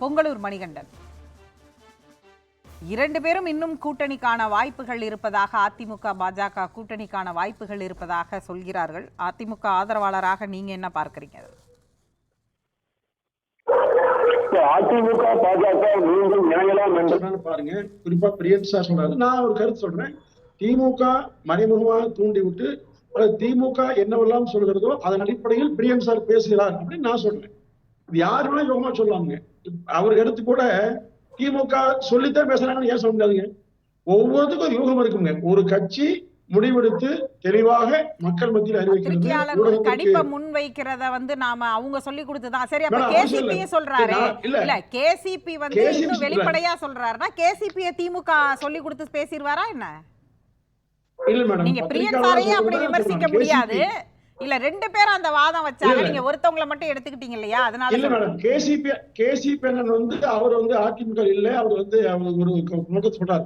பொங்கலூர் மணிகண்டன். இரண்டு பேரும் இன்னும் கூட்டணிக்கான வாய்ப்புகள் இருப்பதாக அதிமுக பாஜக கூட்டணிக்கான வாய்ப்புகள் இருப்பதாக சொல்கிறார்கள். அதிமுக ஆதரவாளராக நீங்க என்ன பார்க்கறீங்க? அதிமுக பாஜக மீண்டும் இணையலாம் என்று பாருங்க. குறிப்பா பிரியன் சார் சொல்றாரு. நான் ஒரு கருத்து சொல்றேன். திமுக மறைமுகமாக தூண்டி விட்டு திமுக என்னவெல்லாம் சொல்கிறதோ அதன் அடிப்படையில் பிரியன் சார் பேசுகிறார் அப்படின்னு நான் சொல்றேன். இது யாரு வேணா யோகமா சொல்லாங்க அவர் கருத்து கூட திமுக சொல்லித்தான் பேசுறாங்கன்னு ஏன் சொல்ல முடியாதுங்க ஒவ்வொருத்துக்கும் ஒரு யூகம் இருக்குங்க ஒரு கட்சி முடிவெடுத்து தெளிவாக மக்கள் மத்தியில் அறிவிக்கிறது கணிப்பை முன் வைக்கிறத வந்து நாம அவங்க சொல்லி கொடுத்துதான் சரி அப்ப மேடம், அப்படி கேசிபி சொல்லல. சொல்றாரு இல்ல. கேசிபி வந்து இன்னும். வெளிப்படையா சொல்றாருன்னா கேசிபி திமுக சொல்லி கொடுத்து பேசிடுவாரா என்ன இல்ல மேடம் நீங்க பிரியன் சாரையும் அப்படி விமர்சிக்க. முடியாது இல்ல ரெண்டு பேரும் அந்த வாதம் வச்சாங்க. நீங்க ஒருத்தவங்கள மட்டும் எடுத்துக்கிட்டீங்க இல்லையா? அதனால இல்ல. மேடம். கேசிபி கேசிபி வந்து அவர் வந்து அதிமுக இல்ல. அவர் வந்து அவர் ஒரு நோக்கத்தை சொல்றாரு.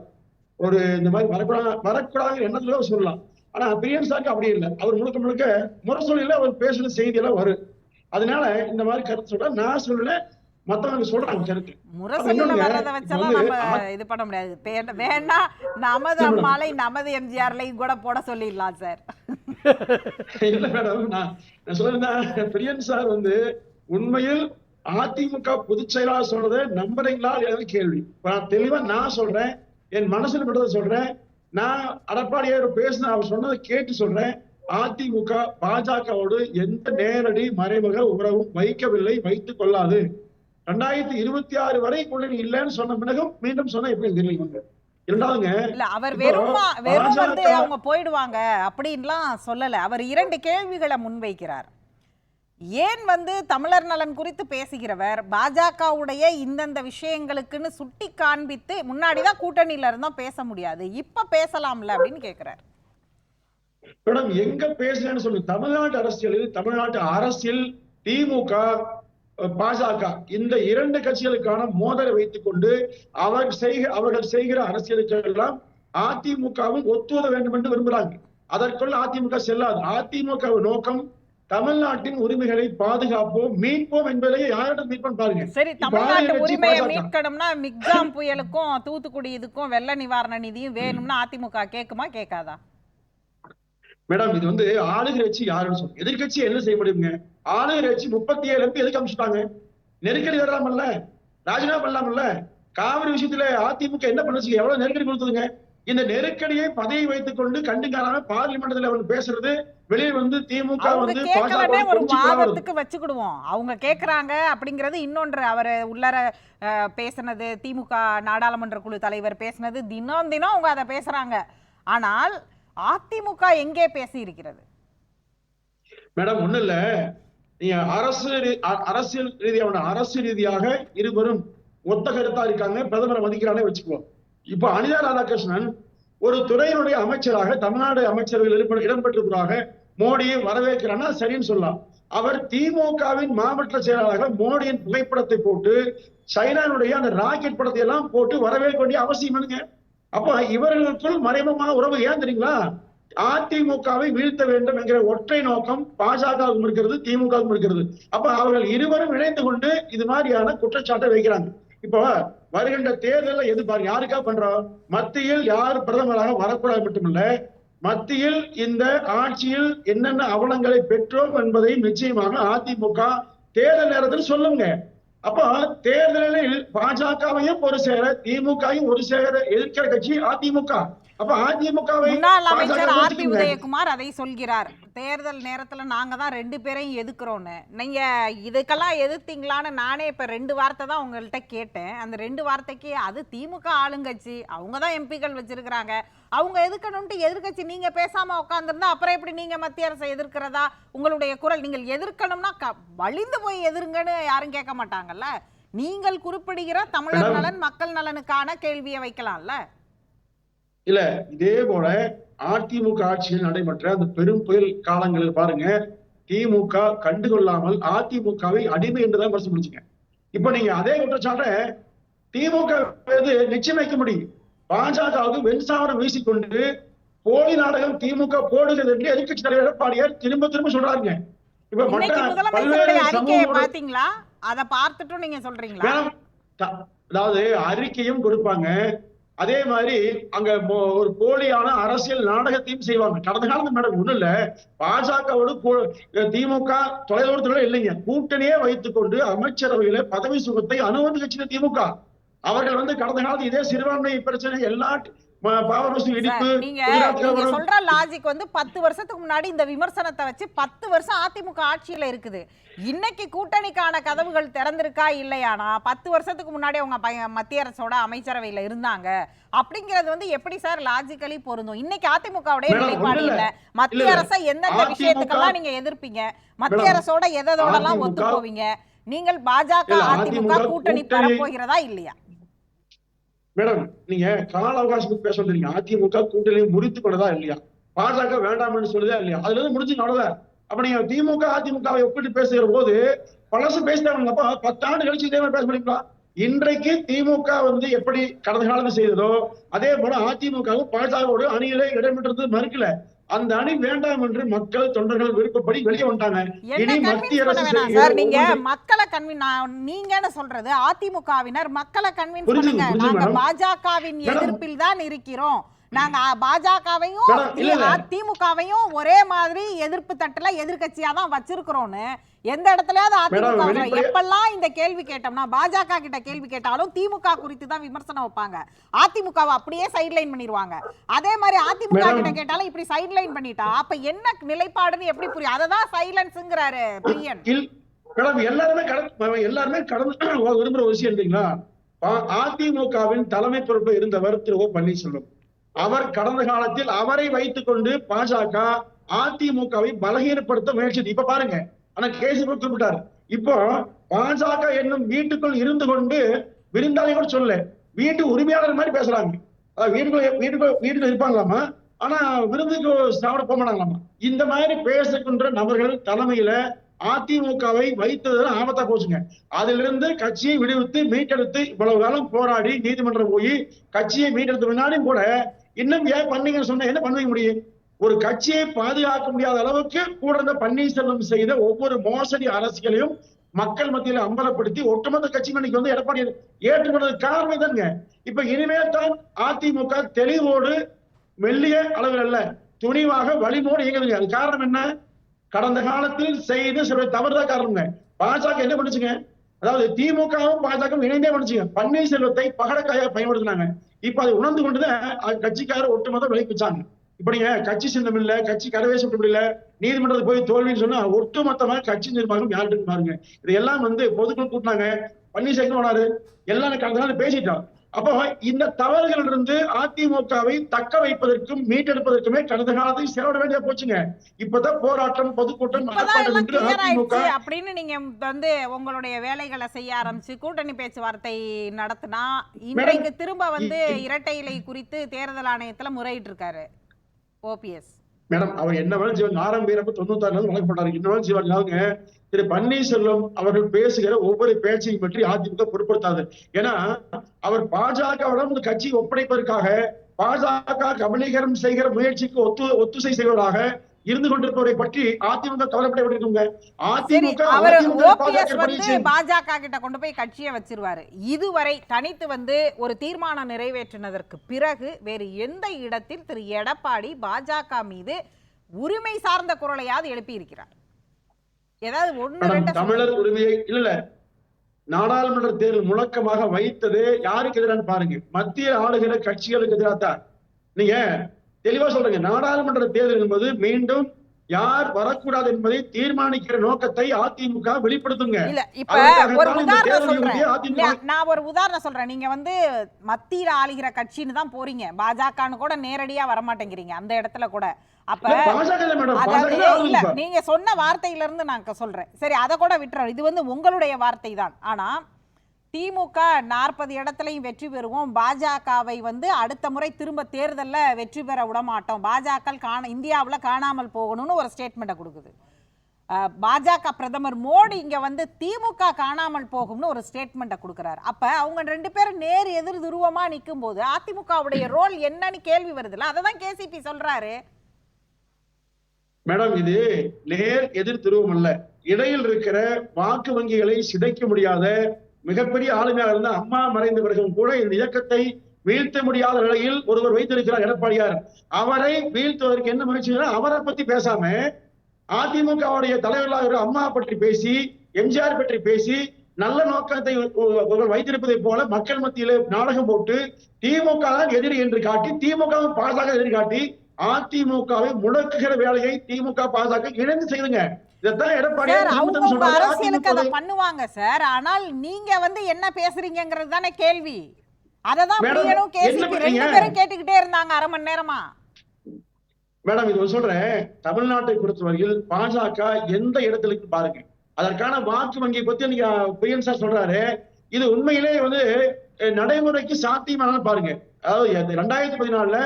ஒரு இந்த மாதிரி வரக்கூடாது வரக்கூடாது எண்ணத்துல சொல்லலாம். ஆனா பிரியன் சாருக்கு அப்படி இல்லை. அவர் முழுக்க முழுக்க முரசொலியில அவர் பேசுற செய்தி எல்லாம் வரும். அதனால இந்த மாதிரி கருத்து சொல்ற நான் சொல்லல மத்தவங்க சொல்றாங்க கருத்து. முரசொலியில வர்றத வச்செல்லாம் நம்ம இது பண்ண முடியாது. வேணா நமது. அம்மாலை நமது எம்ஜிஆர்லையும் கூட போட சொல்லிடலாம் சார். இல்ல மேடம் நான் நான் சொல்றேன் பிரியன் சார் வந்து உண்மையில் அதிமுக பொதுச் செயலாளர் சொல்றதை நம்புறீங்களா இல்லையான்னு கேள்வி. தெளிவா நான் சொல்றேன் என் மனசுல பட்டதை சொல்றேன் நான் அடப்பாடியார் பேசின அவர் சொன்னதை கேட்டு சொல்றேன். அதிமுக பாஜகவோடு எந்த நேரடி மறைமுக உறவும் வைக்கவில்லை வைத்துக் கொள்ளாது. ரெண்டாயிரத்தி இருபத்தி ஆறு வரை கூட்டணி இல்லைன்னு சொன்ன பிறகும் மீண்டும் சொன்ன எப்படி தெரியல இரண்டாவதுங்க இல்ல அவர் வெறுமா வெறும் வந்து அவங்க போயிடுவாங்க அப்படின்லாம் சொல்லல. அவர் இரண்டு கேள்விகளை முன்வைக்கிறார். ஏன் வந்து தமிழர் நலன் குறித்து பேசுகிறவர்? பாஜகவுடைய இந்தந்த விஷயங்களுக்குன்னு சுட்டி காண்பித்து முன்னாடிதான் கூட்டணியில இருந்தோம் பேச முடியாது. இப்ப பேசலாம்ல அப்படின்னு கேக்குறாரு. மேடம் எங்க பேசுறேன்னு சொல்லுங்க தமிழ்நாட்டு அரசியலில் தமிழ்நாட்டு அரசியல் திமுக பாஜக இந்த இரண்டு கட்சிகளுக்கான மோதலை வைத்துக் கொண்டு அவர் செய்க அவர்கள் செய்கிற அரசியலுக்கு எல்லாம் அதிமுகவும் ஒத்துவத வேண்டும் என்று விரும்புகிறாங்க. அதற்குள்ள அதிமுக செல்லாது. அதிமுக நோக்கம் தமிழ்நாட்டின் உரிமைகளை பாதுகாப்போம் மீட்போம் என்பதை யாரிடம் மீட்போம் பாருங்க. சரி தமிழ்நாட்டு உரிமையை. மீட்கணும்னா மிக்ஜாம் புயலுக்கும் தூத்துக்குடி இதுக்கும் வெள்ள நிவாரண நிதியும் வேணும்னா அதிமுக கேக்குமா கேட்காதா? மேடம் இது வந்து ஆளுகிற கட்சி யாருன்னு சொல்லுங்க எதிர்கட்சி என்ன செய்ய முடியுங்க ஆளுகிற கட்சி முப்பத்தி ஏழு எம்பி எதுக்கு அமிச்சுட்டாங்க? நெருக்கடி வரலாமல்ல? ராஜினாமா பண்ணலாமல்ல? காவிரி விஷயத்துல அதிமுக என்ன பண்ணுச்சு? எவ்வளவு நெருக்கடி கொடுத்ததுங்க? இந்த நெருக்கடியை பதவி வைத்துக் கொண்டு கண்டுக்காம பார்லிமெண்ட்ல வந்து பேசுறது வெளியே வந்து திமுக வந்து ஒரு வாதத்துக்கு வச்சுக்கிடுவோம். அவங்க கேக்குறாங்க அப்படிங்கிறது இன்னொன்று. அவர் உள்ளர பேசுனது திமுக நாடாளுமன்ற குழு தலைவர் பேசுனது தினம் தினம் அவங்க அதை பேசுறாங்க. ஆனால் அதிமுக எங்கே பேசி இருக்கிறது மேடம் ஒண்ணு இல்ல. நீங்க அரசு அரசியல் ரீதியான அரசு ரீதியாக இருவரும் ஒத்த கருத்தா இருக்காங்க. பிரதமரை மதிக்கிறானே வச்சுக்குவோம் இப்ப அனிதா ராதாகிருஷ்ணன் ஒரு துறையினுடைய அமைச்சராக தமிழ்நாடு அமைச்சர்கள் இடம்பெற்றதாக இடம்பெற்றிருப்பதாக மோடியை வரவேற்கிறான்னா சரின்னு சொல்லலாம். அவர் திமுகவின் மாவட்ட செயலாளராக மோடியின் புகைப்படத்தை போட்டு சைனாவுடைய அந்த ராக்கெட் படத்தை எல்லாம் போட்டு வரவேற்க வேண்டிய அவசியம் என்னங்க அப்ப இவர்களுக்குள் மறைமுகமான உறவு ஏன் தெரியுங்களா? அதிமுகவை வீழ்த்த வேண்டும் என்கிற ஒற்றை நோக்கம் பாஜகவும் இருக்கிறது திமுகவும் இருக்கிறது. அப்ப அவர்கள் இருவரும் இணைந்து கொண்டு இது மாதிரியான குற்றச்சாட்டை வைக்கிறாங்க. இப்போ வருகின்ற தேர்தலில் எதிர்பார் யாருக்கா பண்றோம் மத்தியில் யார் பிரதமராக வரக்கூடாது மட்டுமல்ல மத்தியில் இந்த ஆட்சியில் என்னென்ன அவலங்களை பெற்றோம் என்பதையும் நிச்சயமாக அதிமுக தேர்தல் நேரத்தில் சொல்லுங்க. அப்ப தேர்தலில் பாஜகவையும் ஒரு சேர திமுகவும் ஒரு சேர எதிர்க்கிற கட்சி அதிமுக அப்ப முன்னாள் அமைச்சர் ஆர் பி ஒதுக்குங்க. உதயகுமார் அதை சொல்கிறார் தேர்தல் நேரத்துல நாங்க தான் ரெண்டு பேரையும் எதுக்குறோன்னு. நீங்க இதுக்கெல்லாம் எதிர்த்தீங்களான்னு நானே இப்ப ரெண்டு வார்த்தை தான் உங்கள்கிட்ட கேட்டேன். அந்த ரெண்டு வார்த்தைக்கு அது திமுக ஆளுங்கட்சி அவங்க தான் எம்பிக்கள் வச்சிருக்கிறாங்க. அவங்க எதிர்க்கணும்ட்டு எதிர்க்கட்சி நீங்க பேசாம உட்காந்துருந்தா அப்புறம் எப்படி நீங்க மத்திய அரசை எதிர்க்கிறதா? உங்களுடைய குரல் நீங்கள் எதிர்க்கணும்னா க- வலிந்து போய் எதிருங்கன்னு யாரும் கேட்க மாட்டாங்கல்ல? நீங்கள் குறிப்பிடுகிற தமிழர். நலன் மக்கள் நலனுக்கான கேள்வியை வைக்கலாம்ல? இல்ல இதே போல அதிமுக ஆட்சியில் நடைபெற்ற அந்த பெரும் புயல் காலங்களில் பாருங்க திமுக கண்டுகொள்ளாமல் அதிமுகவை அடிமை என்றுதான் பரிசு முடிச்சுங்க இப்ப நீங்க அதே குற்றச்சாட்டை திமுக மீது நிச்சயம் வைக்க முடியும். பாஜகவுக்கு வெண்சாவரம் வீசிக்கொண்டு போலி நாடகம் திமுக போடுகிறது என்று எதிர்க்கட்சி தலைவர் எடப்பாடியார் திரும்ப திரும்ப சொல்றாருங்க. இப்ப மற்ற பல்வேறு பாத்தீங்களா அத பார்த்துட்டும் நீங்க சொல்றீங்களா? அதாவது அறிக்கையும் கொடுப்பாங்க. அதே மாதிரி அங்க ஒரு போலியான அரசியல் நாடகத்தையும் செய்வாங்க. கடந்த காலத்து மேடம் ஒண்ணும் இல்ல. பாஜகவோடு திமுக தொலைதூரத்துல இல்லைங்க. கூட்டணியே வைத்துக் கொண்டு அமைச்சரவையில பதவி சுகத்தை அனுமதி கட்சியில திமுக. அவர்கள் வந்து கடந்த காலத்து இதே சிறுபான்மை பிரச்சனை எல்லா சொல்ற லாஜிக் வந்து பத்து வருஷத்துக்கு முன்னாடி இந்த விமர்சனத்தை வச்சு பத்து வருஷம் அதிமுக ஆட்சியில இருக்குது. இன்னைக்கு கூட்டணிக்கான கதவுகள் திறந்திருக்கா இல்லையானா? பத்து வருஷத்துக்கு முன்னாடி அவங்க மத்திய அரசோட அமைச்சரவையில இருந்தாங்க. அப்படிங்கிறது வந்து எப்படி சார் லாஜிக்கலி பொருந்தும்? இன்னைக்கு அதிமுகவுடைய நிலைப்பாடு இல்ல. மத்திய. அரசை எந்தெந்த விஷயத்துக்கெல்லாம் நீங்க எதிர்ப்பீங்க? மத்திய அரசோட எதோடலாம் ஒத்து அதிமுக போவீங்க நீங்கள் பாஜக அதிமுக கூட்டணி கூட்டணி- பரப்போகிறதா இல்லையா? மேடம் நீங்க கால அவகாசம் பேச வந்தீங்க அதிமுக கூட்டணியை முறித்து கொண்டதா இல்லையா? பாஜக வேண்டாம்னு சொல்லுதா இல்லையா? அதுல இருந்து முடிஞ்சு அவ்வளவுதான் அப்ப நீங்க திமுக அதிமுகவை ஒப்பிட்டு பேசுகிற போது பழசு பேசிட்டாங்கப்பா பத்தாண்டு கழிச்சு இதே மாதிரி பேச முடியுங்களா? இன்றைக்கு திமுக வந்து எப்படி கடந்த காலத்துல செய்ததோ அதே போல அதிமுகவும் பாஜகவோட அணியிலே இடம்பெற்றது மறுக்கல. அந்த அணி வேண்டாம் என்று மக்கள் தொண்டர்கள் விருப்பப்படி வெளியே வந்துட்டாங்க. என்ன இனி மத்திய அரசு சார் நீங்க மக்களை கன்வின் நீங்கன்னு சொல்றது அதிமுகவினர் மக்களை புரிஞ்சுது, பண்ணுங்க. நாங்க. பாஜகவின். எதிர்ப்பில் தான் இருக்கிறோம். நாங்க பாஜகவையும். அதிமுகவையும் ஒரே மாதிரி எதிர்ப்பு தட்டுல எதிர்க்கட்சியா தான் வச்சிருக்கிறோம்னு எந்த இடத்துலயாவது அதிமுக எப்பெல்லாம் இந்த கேள்வி கேட்டோம்னா பாஜக கிட்ட கேள்வி கேட்டாலும் திமுக குறித்து தான் விமர்சனம் வைப்பாங்க. அதிமுகவை அப்படியே சைட்லைன் பண்ணிடுவாங்க அதே மாதிரி அதிமுக. கிட்ட கேட்டாலும் இப்படி சைட்லைன் பண்ணிட்டா அப்ப என்ன நிலைப்பாடுன்னு எப்படி புரியும்? அததான் சைலன்ஸ்ங்கிறாரு பிரியன். மேடம் எல்லாருமே கடந்து எல்லாருமே கடந்து விரும்புற விஷயம் இல்லைங்களா அதிமுகவின் தலைமை பொறுப்பு இருந்தவர் திரு ஓ பன்னீர்செல்வம். அவர் கடந்த காலத்தில் அவரை வைத்துக் கொண்டு பாஜக அதிமுகவை பலகீனப்படுத்த முயற்சி இப்ப பாருங்க. ஆனா கேசி குறிப்பிட்டார். இப்போ பாஜக என்னும் வீட்டுக்குள் இருந்து கொண்டு விருந்தாளி கூட சொல்ல வீட்டு உரிமையாளர் மாதிரி பேசுறாங்க. வீட்டுக்குள்ள வீட்டுக்குள்ள வீட்டுல இருப்பாங்களாமா? ஆனா விருந்துக்கு சாப்பிட போக மாட்டாங்களாமா? இந்த மாதிரி பேசுகின்ற நபர்கள் தலைமையில அதிமுகவை வைத்ததுல ஆபத்தா போச்சுங்க. அதிலிருந்து கட்சியை விடுவித்து மீட்டெடுத்து இவ்வளவு காலம் போராடி நீதிமன்றம் போய் கட்சியை மீட்டெடுத்த முன்னாடி கூட இன்னும் ஏன் பண்ணீங்கன்னு சொன்னா என்ன பண்ண முடியும்? ஒரு கட்சியை பாதுகாக்க முடியாத அளவுக்கு கூட இருந்த பன்னீர்செல்வம் செய்த ஒவ்வொரு மோசடி அரசியலையும் மக்கள் மத்தியில அம்பலப்படுத்தி ஒட்டுமொத்த கட்சி இன்னைக்கு வந்து எடப்பாடி ஏற்றுக்கொண்டது காரணம் தானுங்க இப்ப இனிமேல் தான் அதிமுக தெளிவோடு மெல்லிய அளவில் அல்ல துணிவாக வலிமோடு இயங்குதுங்க. அது காரணம் என்ன? கடந்த காலத்தில் செய்து சில தவறுதான் காரணங்க. பாஜக என்ன பண்ணுச்சுங்க? அதாவது திமுகவும் பாஜகவும் இணைந்தே பண்ணுச்சுங்க பன்னீர்செல்வத்தை பகடக்காயா பயன்படுத்தினாங்க. இப்ப அதை உணர்ந்து கொண்டுதான் அது கட்சிக்காரர் ஒட்டுமொத்த விளைவிச்சாங்க இப்ப இப்படிங்க கட்சி சின்னம் இல்ல கட்சி கதவே சுட்டு இல்ல நீதிமன்றத்துக்கு போய் தோல்வின்னு சொன்னா ஒட்டுமொத்தமா கட்சி நிர்வாகம் யார்கிட்ட பாருங்க. இதெல்லாம் வந்து பொதுக்குழு கூட்டினாங்க. பன்னீர்செல்வம் போனாரு எல்லாம் கடந்த நாள் அப்போ இந்த தவறுகள் இருந்து அதிமுகவை தக்க வைப்பதற்கும் மீட்டெடுப்பதற்குமே கடந்த காலத்தில் செலவிட வேண்டிய போச்சுங்க. இப்பதான் போராட்டம் பொதுக்கூட்டம் அப்படின்னு நீங்க வந்து உங்களுடைய வேலைகளை செய்ய ஆரம்பிச்சு கூட்டணி பேச்சுவார்த்தை நடத்தினா இன்றைக்கு திரும்ப வந்து இரட்டை இலை குறித்து தேர்தல் ஆணையத்துல முறையிட்டு இருக்காரு ஓபிஎஸ் மேடம் அவர் என்ன வேணும் செய்வாங்க ஆரம்பிக்கிறப்ப தொண்ணூத்தாறுல இருந்து வழங்கப்பட்டாரு. என்ன வேலை செய்வாங்க திரு பன்னீர்செல்வம் அவர்கள் பேசுகிற ஒவ்வொரு பேச்சையும் பற்றி அதிமுக பொருட்படுத்தாது. ஏன்னா அவர் பாஜகவிடம் இந்த கட்சி ஒப்படைப்பதற்காக பாஜக கபலீகரம் செய்கிற முயற்சிக்கு ஒத்து ஒத்துசை செய்வதாக இருந்து கொண்டிருப்பவரை பற்றி அதிமுக கவலைப்பட வேண்டியிருக்குங்க. சரி அதிமுக அவர் அதிமுக ஓபிஎஸ் பாஜக கிட்ட கொண்டு போய் கட்சியை வச்சிருவாரு. இதுவரை தனித்து வந்து ஒரு தீர்மானம் நிறைவேற்றினதற்கு பிறகு வேறு எந்த இடத்தில் திரு எடப்பாடி பாஜக மீது உரிமை சார்ந்த குரலையாவது எழுப்பி இருக்கிறார் ஏதாவது ரெண்டு தமிழர் உரிமையை இல்ல. இல்ல நாடாளுமன்ற தேர்தல் முழக்கமாக வைத்தது யாருக்கு எதிரான்னு பாருங்க. மத்திய ஆளுகிற கட்சிகளுக்கு எதிராக தான் நீங்க தெளிவா சொல்றீங்க. நாடாளுமன்ற தேர்தல் என்பது மீண்டும் யார் வரக்கூடாது என்பதை தீர்மானிக்கிற நோக்கத்தை அதிமுக வெளிப்படுத்துங்க. இல்ல இப்ப ஒரு உதாரணம் சொல்றேன். நான் ஒரு உதாரணம் சொல்றேன். நீங்க வந்து மத்தியில ஆளுகிற கட்சின்னு தான் போறீங்க. பாஜகன்னு கூட நேரடியா வரமாட்டேங்கிறீங்க அந்த இடத்துல கூட. அப்ப இல்ல, அதாவது. நீங்க சொன்ன வார்த்தையில இருந்து நான் சொல்றேன். சரி அதை கூட விட்டுறோம். இது வந்து உங்களுடைய வார்த்தை தான் ஆனா திமுக நாற்பது இடத்துலையும் வெற்றி பெறுவோம். பாஜகவை வந்து அடுத்த முறை திரும்ப தேர்தல்ல வெற்றி பெற விட மாட்டோம் பாஜக காண இந்தியாவில் காணாமல் போகணும்னு ஒரு ஸ்டேட்மெண்ட்டை கொடுக்குது. பாஜக பிரதமர் மோடி இங்க வந்து திமுக காணாமல் போகும்னு ஒரு ஸ்டேட்மெண்ட்டை கொடுக்குறாரு. அப்ப அவங்க ரெண்டு பேரும் நேர் எதிர் துருவமா நிற்கும் போது அதிமுகவுடைய ரோல் என்னன்னு கேள்வி வருதுல்ல? அதை தான் கேசிபி சொல்றாரு. மேடம் இது நேர் எதிர் துருவம் அல்ல. இடையில் இருக்கிற வாக்கு வங்கிகளை சிதைக்க முடியாத மிகப்பெரிய ஆளுமையாக இருந்த அம்மா மறைந்த பிறகும் கூட இந்த இயக்கத்தை வீழ்த்த முடியாத நிலையில் ஒருவர் வைத்திருக்கிறார் எடப்பாடியார். அவரை வீழ்த்துவதற்கு என்ன முயற்சி அவரை பத்தி பேசாம அதிமுகவுடைய தலைவர்களாக அம்மா பற்றி பேசி எம்ஜிஆர் பற்றி பேசி நல்ல நோக்கத்தை ஒருவர் வைத்திருப்பதை போல மக்கள் மத்தியிலே நாடகம் போட்டு திமுக தான் எதிரி என்று காட்டி திமுக பாஜக எதிர்காட்டி அதிமுகவை முடக்குகிற வேலையை திமுக பாஜக இணைந்து செய்யுங்க அரசியலுக்கு அதை பண்ணுவாங்க சார். ஆனால் நீங்க வந்து என்ன பேசுறீங்கங்கிறது தானே கேள்வி. அததான் பிரியனும் ரெண்டு? பேரும் கேட்டுக்கிட்டே இருந்தாங்க அரை மணி நேரமா. மேடம் இது சொல்றேன். தமிழ்நாட்டை பொறுத்தவரையில் பாஜக எந்த இடத்துல பாருங்க. அதற்கான வாக்கு வங்கி பத்தி நீங்க பிரியன் சார் சொல்றாரு. இது உண்மையிலே வந்து நடைமுறைக்கு சாத்தியமான பாருங்க. அதாவது ரெண்டாயிரத்தி பதினாலுல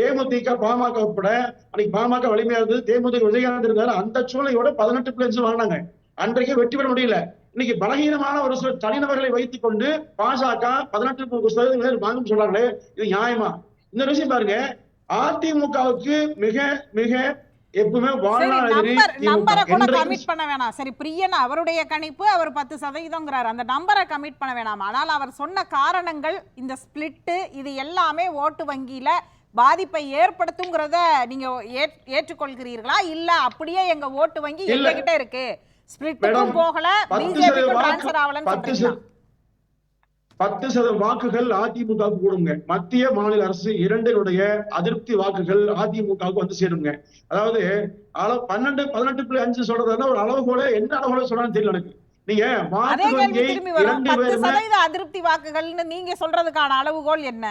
தேமுதிக பாமக உட்பட அன்னைக்கு பாமக வலிமையா இருந்தது. தேமுதிக விஜயகாந்த் இருந்தாரு. அந்த சூழ்நிலையோட பதினெட்டு பிளேஸ் வாங்கினாங்க. அன்றைக்கு வெற்றி பெற முடியல. இன்னைக்கு பலகீனமான ஒரு சில தனிநபர்களை வைத்துக் கொண்டு பாஜக பதினெட்டு சதவீதம் வாங்கும் சொல்றாங்களே இது நியாயமா? இன்னொரு விஷயம் பாருங்க. அதிமுகவுக்கு மிக மிக எப்பவுமே நம்பர் கூட கமிட் பண்ண வேணாம். சரி பிரியன் அவருடைய கணிப்பு அவர் பத்து சதவீதம்ங்கிறார். அந்த நம்பரை கமிட் பண்ண வேணாம். ஆனால் அவர் சொன்ன காரணங்கள் இந்த ஸ்பிளிட்டு இது எல்லாமே ஓட்டு வங்கியில பாதிப்பை ஏற்படுத்துங்கிறத நீங்க ஏற்- ஏற்றுக்கொள்கிறீர்களா? இல்ல அப்படியே எங்க ஓட்டு வங்கி இல்ல. எங்க கிட்ட இருக்கு ஸ்பிளிட்டுக்கும் போகல பத்து பிஜேபிக்கும் சதவீத வாக்கு- டிரான்ஸ்ஃபர் ஆகலன்னு பத்து சொல்றீங்களா? சத- பத்து சதவீத வாக்குகள் அதிமுகவுக்கு கூடுங்க. மத்திய மாநில அரசு இரண்டினுடைய அதிருப்தி வாக்குகள் அதிமுகவுக்கு வந்து சேருங்க. அதாவது அளவு பன்னெண்டு பதினெட்டு புள்ளி அஞ்சு சொல்றதுன்னா ஒரு அளவுகோல என்ன அளவுகோல சொல்றான்னு தெரியல எனக்கு. நீங்க இரண்டு பேருமே சதவீத அதிருப்தி வாக்குகள்னு நீங்க சொல்றதுக்கான அளவுகோல் என்ன?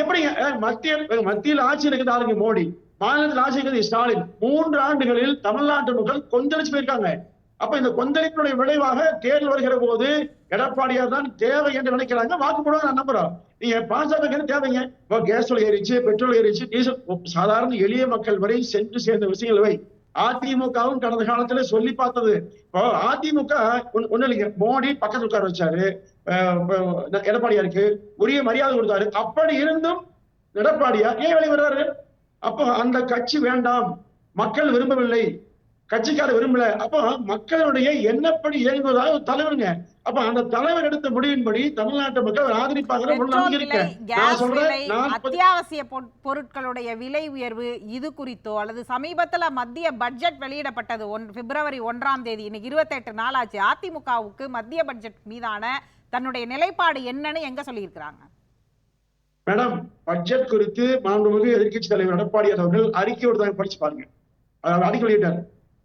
எப்படிங்க மத்திய மத்தியில் ஆட்சி இருக்குது ஆளுங்க மோடி மாநிலத்தில் ஆட்சி இருக்குது ஸ்டாலின். மூன்று ஆண்டுகளில் தமிழ்நாட்டு மக்கள் கொந்தளிச்சு போயிருக்காங்க. அப்ப இந்த கொந்தளிப்பினுடைய விளைவாக தேர்தல் வருகிற போது எடப்பாடியார் தான் தேவை என்று நினைக்கிறாங்க. வாக்கு போடுவாங்க நான் நம்புறோம் நீங்க பாஜக தேவைங்க? இப்போ கேஸ் விலை ஏறிச்சு பெட்ரோல் ஏறிச்சு டீசல் சாதாரண எளிய மக்கள் வரை சென்று சேர்ந்த விஷயங்கள் வை அதிமுகவும் கடந்த காலத்துல சொல்லி பார்த்தது. இப்போ அதிமுக ஒண்ணு- ஒண்ணும் இல்லைங்க மோடி பக்கத்துல உட்கார வச்சாரு. எடப்பாடியாருக்கு உரிய மரியாதை கொடுத்தாரு. அப்படி இருந்தும் எடப்பாடியார் ஏன் வெளியே வர்றாரு? அப்போ அந்த கட்சி வேண்டாம். மக்கள் விரும்பவில்லை. கட்சிக்கார விரும்பல. அப்போ மக்களுடைய எண்ணப்படி இயங்குவதாக ஒரு தலைவருங்க. அப்ப அந்த தலைவர் எடுத்த முடிவின்படி தமிழ்நாட்டு மக்கள் ஆதரிப்பாங்க அத்தியாவசிய பொருட்களுடைய விலை உயர்வு இது குறித்தோ அல்லது சமீபத்துல மத்திய பட்ஜெட் வெளியிடப்பட்டது ஒன் பிப்ரவரி ஒன்றாம் தேதி இன்னைக்கு இருபத்தெட்டு நாள் ஆச்சு அதிமுகவுக்கு மத்திய பட்ஜெட் மீதான தன்னுடைய நிலைப்பாடு என்னன்னு எங்க சொல்லியிருக்கிறாங்க? மேடம் பட்ஜெட் குறித்து மாண்புமிகு எதிர்க்கட்சி தலைவர் எடப்பாடியார் அவர்கள் அறிக்கை விடுதாங்க படிச்சு பாருங்க. அதாவது அறிக்கை வெளியிட்டார்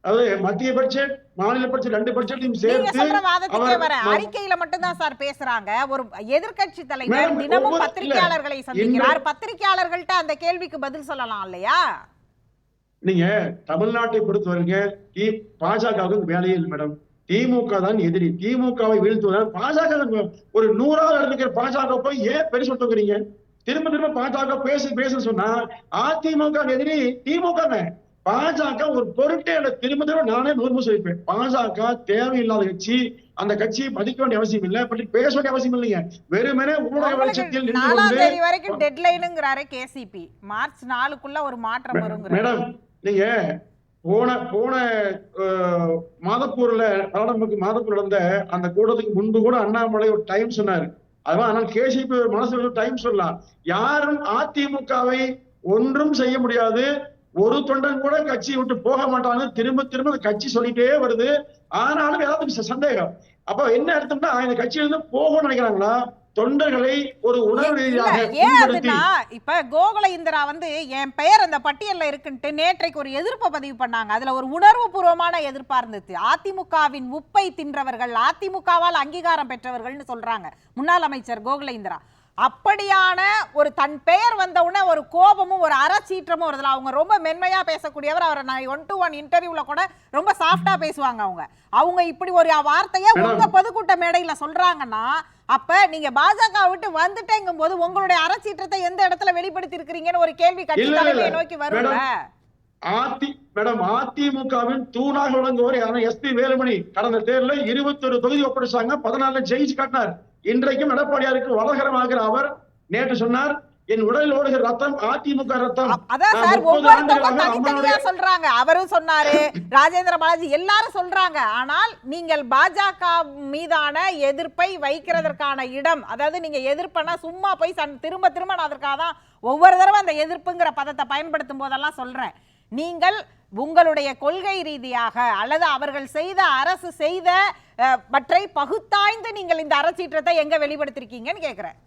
அதாவது மத்திய பட்ஜெட் மாநில பட்ஜெட் ரெண்டு பட்ஜெட்டையும் சேர்த்து அறிக்கையில மட்டும்தான் சார் பேசுறாங்க. ஒரு எதிர்க்கட்சி தலைவர் தினமும் பத்திரிகையாளர்களை சந்திக்கிறார். பத்திரிகையாளர்கள்ட்ட அந்த கேள்விக்கு பதில் சொல்லலாம் இல்லையா? நீங்க தமிழ்நாட்டை பொறுத்தவரைங்க தி பாஜகவுக்கு வேலையே இல்லை மேடம். திமுக தான் எதிரி. திமுகவை வீழ்த்துவதால் பாஜக ஒரு நூறாவது இருக்கிற பாஜக போய் ஏன் பெரிய சொல்லிட்டு திரும்ப திரும்ப பாஜக பேசு பேசு சொன்னா அதிமுக எதிரி திமுக பாஜக ஒரு பொருட்டே திரும்ப திரும்ப நானே நூறு சொல்லிப்பேன் பாஜக தேவையில்லாத கட்சி அந்த கட்சியை மதிக்க வேண்டிய அவசியம் இல்லை. பற்றி பேச வேண்டிய அவசியம் இல்லைங்க. வெறுமனே ஊடக வெளிச்சத்தில் நாலாம் தேதி வரைக்கும் டெட்லைனுங்கிறாரு கேசிபி மார்ச் நாலுக்குள்ள ஒரு மாற்றம் வருங்கிறாரு. மேடம் நீங்க போன போன மாதப்பூர்ல நாடாளுமன்ற மாதப்பூர் நடந்த அந்த கூட்டத்துக்கு முன்பு கூட அண்ணாமலை ஒரு டைம் சொன்னாரு. அதான் ஆனால் கேசிபி ஒரு மனசுல டைம் சொல்லலாம். யாரும் அதிமுகவை ஒன்றும் செய்ய முடியாது. ஒரு தொண்டன் கூட கட்சியை விட்டு போக மாட்டாங்க திரும்ப திரும்ப அந்த கட்சி சொல்லிட்டே வருது. ஆனாலும் ஏதாவது சந்தேகம். அப்ப என்ன அர்த்தம்னா இந்த கட்சியிலிருந்து போகணும்னு நினைக்கிறாங்களா? தொண்டர்களை ஒரு உணர்வு ரீதியாக இப்ப கோகுல இந்திரா வந்து என் பெயர் அந்த பட்டியல்ல இருக்குன்ட்டு நேற்றைக்கு ஒரு எதிர்ப்பை பதிவு பண்ணாங்க. அதுல ஒரு உணர்வு பூர்வமான எதிர்ப்பா இருந்துச்சு அதிமுகவின் உப்பை தின்றவர்கள் அதிமுகவால் அங்கீகாரம் பெற்றவர்கள்னு சொல்றாங்க. முன்னாள் அமைச்சர் கோகுல இந்திரா. அப்படியான ஒரு தன் பெயர் வந்த உடனே ஒரு கோபமும் ஒரு அறச்சீற்றமும் வருதுல. அவங்க ரொம்ப மென்மையா பேசக்கூடியவர். அவரை நான் ஒன் டு ஒன் இன்டர்வியூல கூட ரொம்ப சாஃப்டா பேசுவாங்க அவங்க. அவங்க இப்படி ஒரு வார்த்தையை மேடம். உங்க பொதுக்கூட்ட மேடையில சொல்றாங்கன்னா அப்ப நீங்க பாஜக விட்டு வந்துட்டேங்கும் போது உங்களுடைய அறச்சீற்றத்தை எந்த இடத்துல வெளிப்படுத்தி இருக்கிறீங்கன்னு ஒரு கேள்வி கட்சி தலைமையை. நோக்கி வரும்ல. மேடம், அதி மேடம் அதிமுகவின் தூணாக விளங்குவர் எஸ்பி வேலுமணி. கடந்த தேர்தலில் இருபத்தி ஒரு தொகுதி ஒப்படைச்சாங்க. பதினாலுல ஜெயிச்சு காட்டினார். இன்றைக்கும் எடப்பாடியாருக்கு வலகரமாகிற அவர் நேற்று சொன்னார் என் உடலில் ஓடுகிற ரத்தம் அதிமுக ரத்தம். அ- அதான் நான் சார் 30 ஒவ்வொருத்தவங்க ஆண்டுகளாக தனித்தனியா அம்மாவுடைய- சொல்றாங்க. அவரும் சொன்னாரு ராஜேந்திர பாலாஜி எல்லாரும் சொல்றாங்க. ஆனால் நீங்கள் பாஜக மீதான எதிர்ப்பை வைக்கிறதற்கான இடம் அதாவது நீங்க எதிர்ப்பனா சும்மா போய் திரும்ப திரும்ப நான் அதற்காக தான் ஒவ்வொரு தடவை அந்த எதிர்ப்புங்கிற பதத்தை பயன்படுத்தும் போதெல்லாம் சொல்றேன். நீங்கள் உங்களுடைய கொள்கை ரீதியாக அல்லது அவர்கள் செய்த அரசு செய்த பற்றை பகுத்தாய்ந்து நீங்கள் இந்த அரசீற்றத்தை எங்க வெளிப்படுத்திருக்கீங்கன்னு கேக்குறேன்.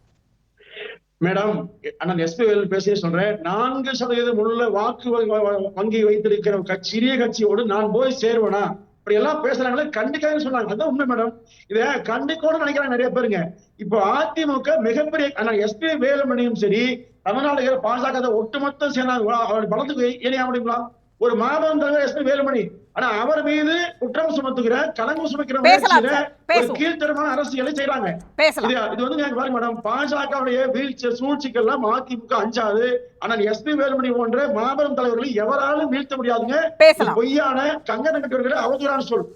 மேடம் அண்ணன் எஸ்பி வேலு பேசிய சொல்றேன். நான்கு சதவீதம் உள்ள வாக்கு வங்கி வைத்திருக்கிற கட்சி சிறிய கட்சியோடு நான் போய் சேருவேனா? இப்படி எல்லாம் பேசுறாங்களே கண்டிக்காதுன்னு சொன்னாங்க. அதான் உண்மை மேடம். இத கண்டிக்கோட நினைக்கிறாங்க நிறைய பேருங்க. இப்போ அதிமுக மிகப்பெரிய அண்ணன் எஸ்பி வேலுமணியும் சரி தமிழ்நாடு பாஜக ஒட்டுமொத்த சேர்ந்தாங்க அவர் பலத்துக்கு இணைய முடியுங்களா? ஒரு மாபெரும் தலைவர் எஸ்பி வேலுமணி. ஆனா அவர் மீது குற்றம் சுமத்துகிற களங்கம் சுமக்கிற முயற்சியில. கீழ்த்தரமான அரசியலை செய்யறாங்க இது வந்து பாருங்க மேடம் பாஜகவுடைய வீழ்ச்சி சூழ்ச்சிக்கெல்லாம் அதிமுக அஞ்சாது. ஆனால் எஸ்பி வேலுமணி போன்ற மாபெரும் தலைவர்களை எவராலும் வீழ்த்த முடியாதுங்க. பொய்யான கங்கணம் கட்டுவர்களை அவதூறான சொல்.